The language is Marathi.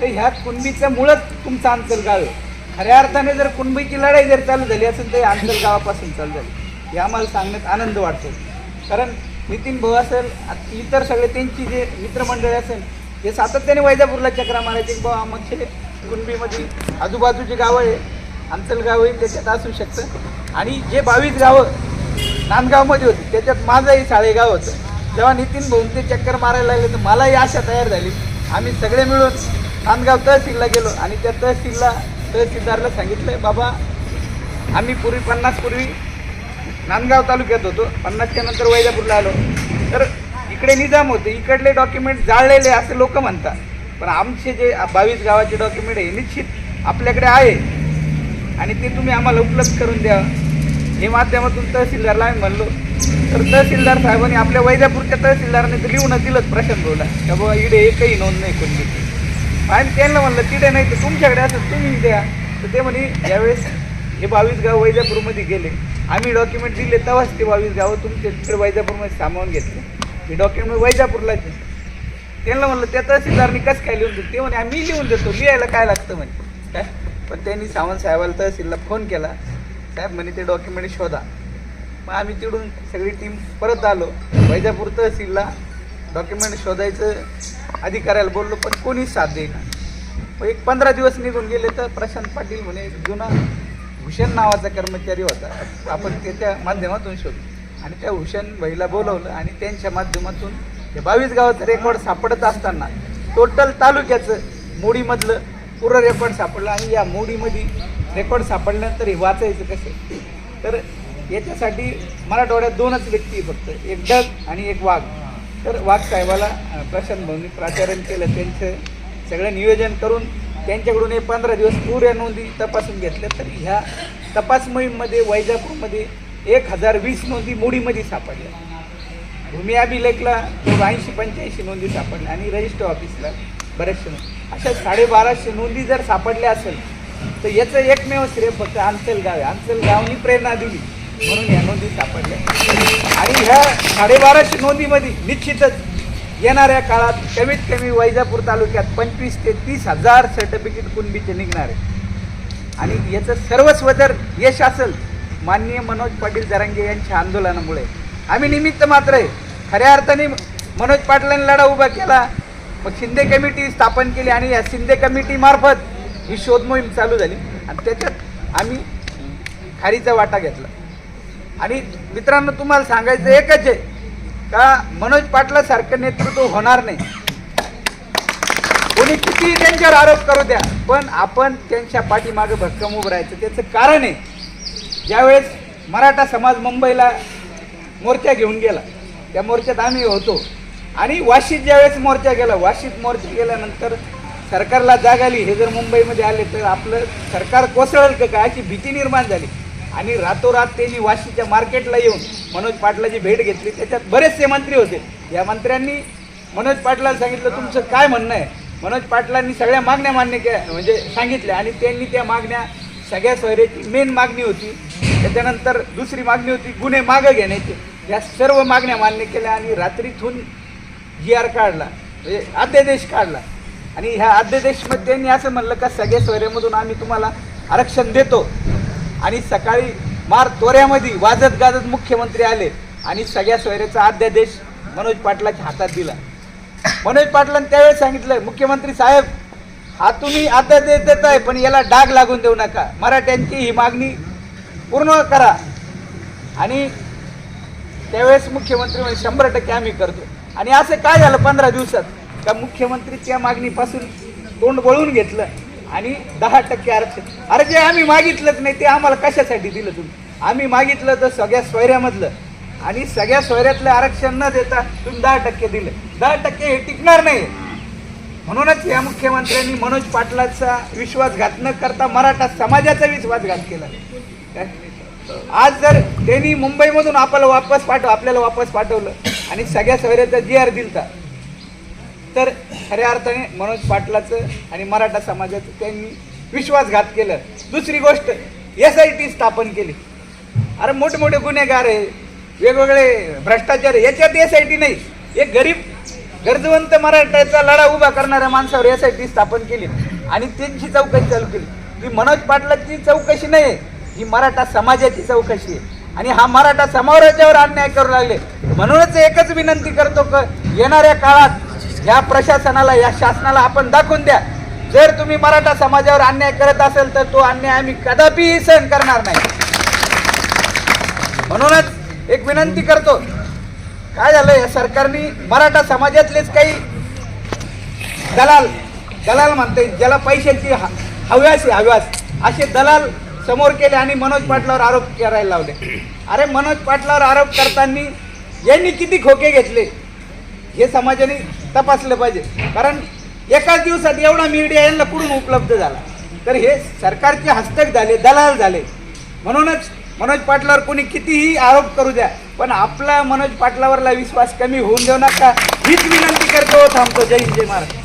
तर ह्या कुणबीचं मुळच तुमचं अंतरगाव आहे खऱ्या अर्थाने जर कुणबीची लढाई जर चालू झाली असेल तर अंतरगावापासून चालू झाली. हे आम्हाला सांगण्यात आनंद वाटतो. कारण नितीन भाऊ असेल इतर सगळे त्यांची जे मित्रमंडळी असेल हे सातत्याने वैजापूरला चक्रा मारायचे. की बाबा आमचे कुणबीमध्ये आजूबाजूची गावं आहे. आंतरगावही त्याच्यात असू शकतं. आणि जे बावीस गावं नांदगावमध्ये होती त्याच्यात माझंही साळेगाव होतं. जेव्हा नितीन भाऊ ते चक्कर मारायला लागले तर मलाही आशा तयार झाली. आम्ही सगळे मिळून नांदगाव तहसीलला गेलो आणि त्या तहसीलला तहसीलदारला सांगितलं बाबा आम्ही पूर्वी पन्नास पूर्वी नांदगाव तालुक्यात होतो पन्नासच्या नंतर वैजापूरला आलो. तर इकडे निजाम होते इकडले डॉक्युमेंट जाळलेले असे लोक म्हणतात. पण आमचे जे बावीस गावाचे डॉक्युमेंट हे निश्चित आपल्याकडे आहे. आणि ते तुम्ही आम्हाला उपलब्ध करून द्या. हे माध्यमातून तहसीलदारला आम्ही म्हणलो. तर तहसीलदार साहेबांनी आपल्या वैजापूरच्या तहसीलदाराने तर लिहूनच दिलंच प्रशांत भाऊला. का बाबा इकडे एकही नोंद नाही कोणती आणि त्यांना म्हणलं तिथे नाही तर तुमच्याकडे असं तुम्ही द्या. तर ते म्हणे यावेळेस हे बावीस गाव वैजापूरमध्ये गेले. आम्ही डॉक्युमेंट दिले तेव्हाच ते बावीस गावं तुमचे तिकडे वैजापूरमध्ये सामावून घेतले. हे डॉक्युमेंट वैजापूरलाच त्यांना म्हणलं त्या तहसीलदारनी कसं काय लिहून देतो? ते म्हणे आम्ही लिहून देतो लिहायला काय लागतं म्हणे. काय पण त्यांनी सावंत साहेबाला तहसीलला फोन केला. साहेब म्हणे ते डॉक्युमेंट शोधा. मग आम्ही तिकडून सगळी टीम परत आलो. वैजापूर तहसीलला डॉक्युमेंट शोधायचं अधिकाऱ्याला बोललो पण कोणी साथ देईना. मग एक पंधरा दिवस निघून गेले तर प्रशांत पाटील म्हणे जुना भूषण नावाचा कर्मचारी होता. आपण त्याच्या माध्यमातून शोधू. आणि त्या भूषण भाईला बोलवलं आणि त्यांच्या माध्यमातून हे बावीस गावाचं रेकॉर्ड सापडत असताना टोटल तालुक्याचं मोडीमधलं पुरं रेकॉर्ड सापडलं आणि या मोडीमध्ये रेकॉर्ड सापडल्यानंतर हे वाचायचं कसं तर याच्यासाठी मराठवाड्यात दोनच व्यक्ती फक्त. एक डग आणि एक वाघ. तर वाघसाहेबाला प्रशांत भाऊनी प्राचार्य केलं त्यांचं सगळं नियोजन करून त्यांच्याकडून हे पंधरा दिवस पुऱ्या नोंदी तपासून घेतल्या. तर ह्या तपास मोहीममध्ये वैजापूरमध्ये एक हजार वीस नोंदी मोडीमध्ये सापडल्या. भूमी अभिलेखला ऐंशी पंच्याऐंशी नोंदी सापडल्या आणि रजिस्टर ऑफिसला बऱ्याचशा नोंदी. अशा साडेबाराशे नोंदी जर सापडल्या असेल तर याचं एकमेव श्रेय फक्त अंचलगाव आहे. अंचलगावनी प्रेरणा दिली. म्हणून या नोंदी सापडल्या. आणि ह्या साडेबाराशे नोंदीमध्ये निश्चितच येणाऱ्या काळात कमीत कमी वैजापूर तालुक्यात पंचवीस ते तीस हजार सर्टिफिकेट कुणबीचे निघणार आहे आणि याचं सर्वस्व जर यश असेल माननीय मनोज पाटील जरांगे यांच्या आंदोलनामुळे. आम्ही निमित्त मात्र आहे खऱ्या अर्थाने मनोज पाटलांनी लढा उभा केला. मग शिंदे कमिटी स्थापन केली आणि या शिंदे कमिटीमार्फत ही शोधमोहीम चालू झाली. आणि त्याच्यात आम्ही खारीचा वाटा घेतला. आणि मित्रांनो तुम्हाला सांगायचं एकच आहे का मनोज पाटलासारखं नेतृत्व होणार नाही. कोणी कितीही त्यांच्यावर आरोप करू द्या पण आपण त्यांच्या पाठीमागे भक्कम उभं राहायचं. त्याचं कारण आहे ज्यावेळेस मराठा समाज मुंबईला मोर्चा घेऊन गेला त्या मोर्चात आम्ही होतो. आणि वाशीत ज्यावेळेस मोर्चा गेला वाशीत मोर्चा गेल्यानंतर सरकारला जाग आली. हे जर मुंबईमध्ये आले तर आपलं सरकार कोसळेल का काय? अशी भीती निर्माण झाली. आणि रातोरात त्यांनी वाशीच्या मार्केटला येऊन मनोज पाटलाची भेट घेतली त्याच्यात बरेचसे मंत्री होते. या मंत्र्यांनी मनोज पाटलाला सांगितलं तुमचं काय म्हणणं आहे? मनोज पाटलांनी सगळ्या मागण्या मान्य केल्या म्हणजे सांगितल्या आणि त्यांनी त्या मागण्या सगळ्या सोयऱ्याची मेन मागणी होती. त्याच्यानंतर दुसरी मागणी होती गुन्हे मागं घेण्याची. या सर्व मागण्या मान्य केल्या आणि रात्रीतून जी आर काढला म्हणजे अध्यादेश काढला. आणि ह्या अध्यादेशमध्ये त्यांनी असं म्हणलं का सगळ्या सोयऱ्यामधून आम्ही तुम्हाला आरक्षण देतो. आणि सकाळी मार तोऱ्यामध्ये वाजत गाजत मुख्यमंत्री आले आणि सगळ्या सोयऱ्याचा अध्यादेश मनोज पाटलाच्या हातात दिला. मनोज पाटलांनी त्यावेळेस सांगितलं मुख्यमंत्री साहेब हा तुम्ही अध्यादेश देत आहे पण याला डाग लागून देऊ नका. मराठ्यांची ही मागणी पूर्ण करा. आणि त्यावेळेस मुख्यमंत्री म्हणजे शंभर टक्के आम्ही करतो. आणि असं काय झालं पंधरा दिवसात? का मुख्यमंत्रीच्या मागणीपासून तोंड वळून घेतलं? आणि दहा टक्के आरक्षण. अरे जे आम्ही मागितलंच नाही ते आम्हाला कशासाठी दिलं तुम्ही? आम्ही मागितलं तर सगळ्या सोयऱ्यामधलं. आणि सगळ्या सोयऱ्यातलं आरक्षण न देता तुम्ही दहा टक्के दिलं. दहा टक्के हे टिकणार नाही. म्हणूनच या मुख्यमंत्र्यांनी मनोज पाटलाचा विश्वासघात न करता मराठा समाजाचा विश्वासघात केला. आज जर त्यांनी मुंबईमधून आपल्याला वापस पाठव आपल्याला वापस पाठवलं आणि सगळ्या सोयऱ्याचा जी आर दिलता तर खऱ्या अर्थाने मनोज पाटलाचं आणि मराठा समाजाचं त्यांनी विश्वासघात केलं. दुसरी गोष्ट एस आय टी स्थापन केली. अरे मोठमोठे गुन्हेगार आहे वेगवेगळे भ्रष्टाचार याच्यात एस आय टी नाही. एक गरीब गरजवंत मराठ्याचा लढा उभा करणाऱ्या माणसावर एस आय टी स्थापन केली आणि त्यांची चौकशी चालू केली. ही मनोज पाटलाची चौकशी नाही आहे ही मराठा समाजाची चौकशी आहे. आणि हा मराठा समाजाच्यावर अन्याय करू लागले. म्हणूनच एकच विनंती करतो क येणाऱ्या काळात या प्रशासनाला या शासनाला आपण दाखवून द्या. जर तुम्ही मराठा समाजावर अन्याय करत असेल तर तो अन्याय आम्ही कदापिही सहन करणार नाही. म्हणूनच एक विनंती करतो काय झालं या सरकारने मराठा समाजातलेच काही दलाल दलाल म्हणते ज्याला पैशाची ह- हव्यास हव्यास. असे दलाल समोर केले आणि मनोज पाटलावर आरोप करायला लावले. अरे मनोज पाटलावर आरोप करताना यांनी किती खोके घेतले? हे समाजाने तपासलं पाहिजे. कारण एकाच दिवसात एवढा मीडिया यांना कुठून उपलब्ध झाला. तर हे सरकारचे हस्तक झाले दलाल झाले. म्हणूनच मनोज पाटलावर कोणी कितीही आरोप करू द्या पण आपला मनोज पाटलावरला विश्वास कमी होऊन देऊ नका. हीच विनंती करतो थांबतो. जय हिंद जय महाराज